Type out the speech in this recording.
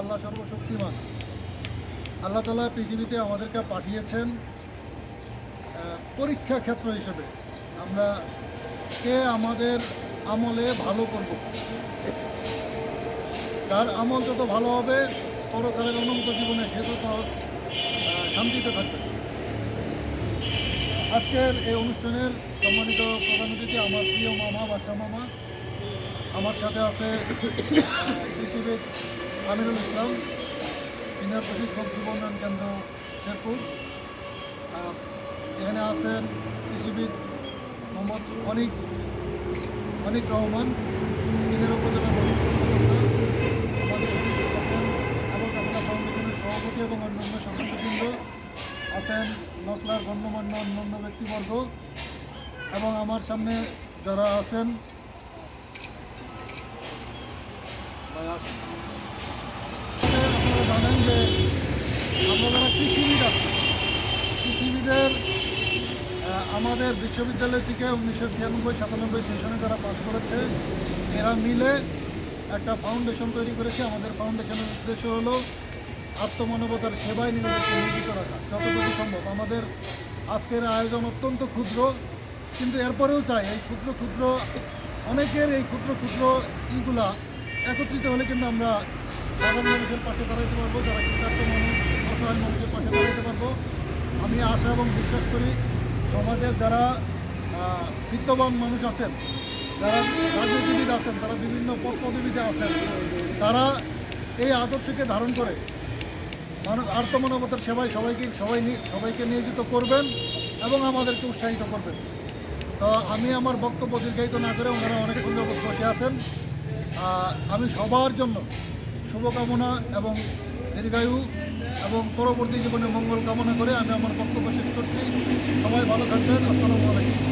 আল্লাহ সর্বশক্তিমান। আল্লাহ তালা পৃথিবীতে আমাদেরকে পাঠিয়েছেন পরীক্ষা ক্ষেত্র হিসেবে। আমরা কে আমাদের আমলে ভালো করব? তার আমল যত ভালো হবে, পরকালের অনন্ত জীবনে সে তত শান্তিতে থাকবে। আজকের এই অনুষ্ঠানের সম্মানিত প্রধান অতিথি আমার প্রিয় মামা বাসা মামা। আমার সাথে আছে কৃষিবিদ আমিরুল ইসলাম, সিনিয়র প্রশিক্ষক যুব উন্নয়ন কেন্দ্র শেরপুর এখানে আছেন কৃষিবিদ মোহাম্মদ অনিক অনিক রহমান, সিনিয়র উপজেলা সভাপতি এবং অন্যান্য সদস্যবৃন্দ আছেন, নকলার গণ্যমান্য অন্যান্য ব্যক্তিবর্গ এবং আমার সামনে যারা আছেন আসুন। জানেন যে আমরা যারা কৃষিবিদ আছি, কৃষিবিদের আমাদের বিশ্ববিদ্যালয় থেকে উনিশশো ছিয়ানব্বই, সাতানব্বই সেশনে যারা পাস করেছে, এরা মিলে একটা ফাউন্ডেশন তৈরি করেছে। আমাদের ফাউন্ডেশনের উদ্দেশ্য হলো আত্মমানবতার সেবায় নিজেদেরকে নিয়োজিত রাখা। যতটুকু সম্ভব। আমাদের আজকের আয়োজন অত্যন্ত ক্ষুদ্র, কিন্তু এরপরেও চাই এই ক্ষুদ্র ক্ষুদ্র, অনেকের এই ক্ষুদ্র ক্ষুদ্র ইগুলা একত্রিত হলে কিন্তু আমরা সাধারণ মানুষের পাশে দাঁড়াতে পারব, যারা কৃতার্থ মানুষ, অসহায় মানুষের পাশে দাঁড়াতে পারব। আমি আশা এবং বিশ্বাস করি সমাজের যারা বিত্তবান মানুষ আছেন, যারা রাজনীতিবিদ আছেন, যারা বিভিন্ন পদ পদবিতে আছেন, তারা এই আদর্শকে ধারণ করে মানুষ আর্তমানবতার সেবায় সবাইকে, সবাই সবাইকে নিয়োজিত করবেন এবং আমাদেরকে উৎসাহিত করবেন। তো আমি আমার বক্তব্য দীর্ঘায়িত না করে ওনারা অনেকক্ষণ যাবত বসে আছেন। আমি সবার জন্য শুভকামনা এবং দীর্ঘায়ু এবং পরবর্তী জীবনে মঙ্গল কামনা করে আমি আমার বক্তব্য শেষ করছি। সবাই ভালো থাকবেন। আসসালামু আলাইকুম।